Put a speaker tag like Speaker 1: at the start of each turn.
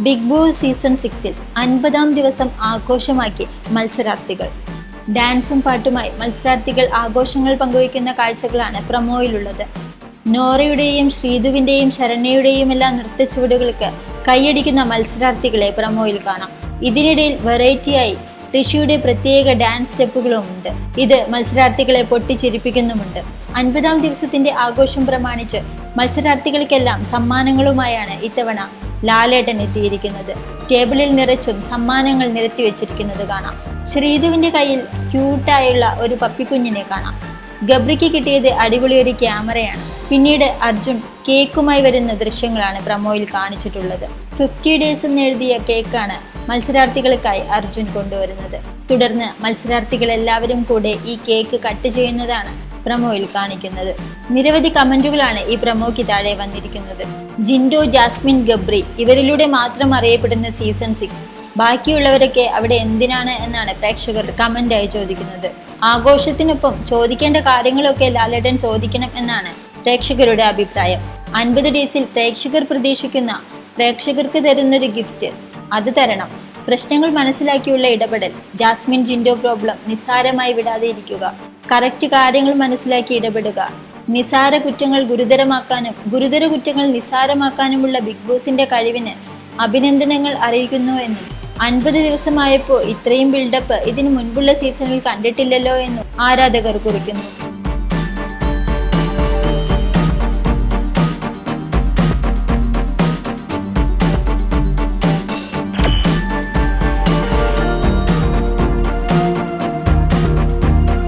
Speaker 1: Big ball season സിക്സിൽ അൻപതാം ദിവസം ആഘോഷമാക്കി മത്സരാർത്ഥികൾ. ഡാൻസും പാട്ടുമായി മത്സരാർത്ഥികൾ ആഘോഷങ്ങൾ പങ്കുവയ്ക്കുന്ന കാഴ്ചകളാണ് പ്രമോയിലുള്ളത്. നോറയുടെയും ശ്രീധുവിന്റെയും ശരണ്യയുടെയും എല്ലാം നൃത്തച്ചുവടുകൾക്ക് കൈയടിക്കുന്ന മത്സരാർത്ഥികളെ പ്രമോയിൽ കാണാം. ഇതിനിടയിൽ വെറൈറ്റിയായി ഋഷിയുടെ പ്രത്യേക ഡാൻസ് സ്റ്റെപ്പുകളും ഉണ്ട്. ഇത് മത്സരാർത്ഥികളെ പൊട്ടിച്ചിരിപ്പിക്കുന്നുമുണ്ട്. അൻപതാം ദിവസത്തിന്റെ ആഘോഷം പ്രമാണിച്ച് മത്സരാർത്ഥികൾക്കെല്ലാം സമ്മാനങ്ങളുമായാണ് ഇത്തവണ ലാലേട്ടൻ എത്തിയിരിക്കുന്നത്. ടേബിളിൽ നിറച്ചും സമ്മാനങ്ങൾ നിരത്തി വെച്ചിരിക്കുന്നത് കാണാം. ശ്രീധുവിന്റെ കയ്യിൽ ക്യൂട്ടായുള്ള ഒരു പപ്പിക്കുഞ്ഞിനെ കാണാം. ഗബ്രിക്ക് കിട്ടിയത് അടിപൊളി ഒരു ക്യാമറയാണ്. പിന്നീട് അർജുൻ കേക്കുമായി വരുന്ന ദൃശ്യങ്ങളാണ് പ്രമോയിൽ കാണിച്ചിട്ടുള്ളത്. ഫിഫ്റ്റി ഡേയ്സ് എന്ന് എഴുതിയ കേക്കാണ് മത്സരാർത്ഥികൾക്കായി അർജുൻ കൊണ്ടുവരുന്നത്. തുടർന്ന് മത്സരാർത്ഥികൾ എല്ലാവരും കൂടെ ഈ കേക്ക് കട്ട് ചെയ്യുന്നതാണ് പ്രമോയിൽ കാണിക്കുന്നത്. നിരവധി കമന്റുകളാണ് ഈ പ്രമോയ്ക്ക് താഴെ വന്നിരിക്കുന്നത്. ജിൻഡോ ജാസ്മിൻ ഗബ്രി ഇവരിലൂടെ മാത്രം അറിയപ്പെടുന്ന സീസൺ സിക്സ്. ബാക്കിയുള്ളവരൊക്കെ അവിടെ എന്തിനാണ് എന്നാണ് പ്രേക്ഷകർ കമന്റായി ചോദിക്കുന്നത്. ആഘോഷത്തിനൊപ്പം ചോദിക്കേണ്ട കാര്യങ്ങളൊക്കെ ലാലേട്ടൻ ചോദിക്കണം എന്നാണ് പ്രേക്ഷകരുടെ അഭിപ്രായം. അൻപത് ഡേയ്സിൽ പ്രേക്ഷകർ പ്രതീക്ഷിക്കുന്ന പ്രേക്ഷകർക്ക് തരുന്നൊരു ഗിഫ്റ്റ് അത് തരണം. പ്രശ്നങ്ങൾ മനസ്സിലാക്കിയുള്ള ഇടപെടൽ. ജാസ്മിൻ ജിൻഡോ പ്രോബ്ലം നിസ്സാരമായി വിടാതെ ഇരിക്കുക. കറക്റ്റ് കാര്യങ്ങൾ മനസ്സിലാക്കി ഇടപെടുക. നിസാര കുറ്റങ്ങൾ ഗുരുതരമാക്കാനും ഗുരുതര കുറ്റങ്ങൾ നിസാരമാക്കാനുമുള്ള ബിഗ് ബോസിന്റെ കഴിവിന് അഭിനന്ദനങ്ങൾ അറിയിക്കുന്നു എന്നും. അൻപത് ദിവസമായപ്പോൾ ഇത്രയും ബിൽഡപ്പ് ഇതിനു മുൻപുള്ള സീസണിൽ കണ്ടിട്ടില്ലല്ലോ എന്നും ആരാധകർ കുറിക്കുന്നു.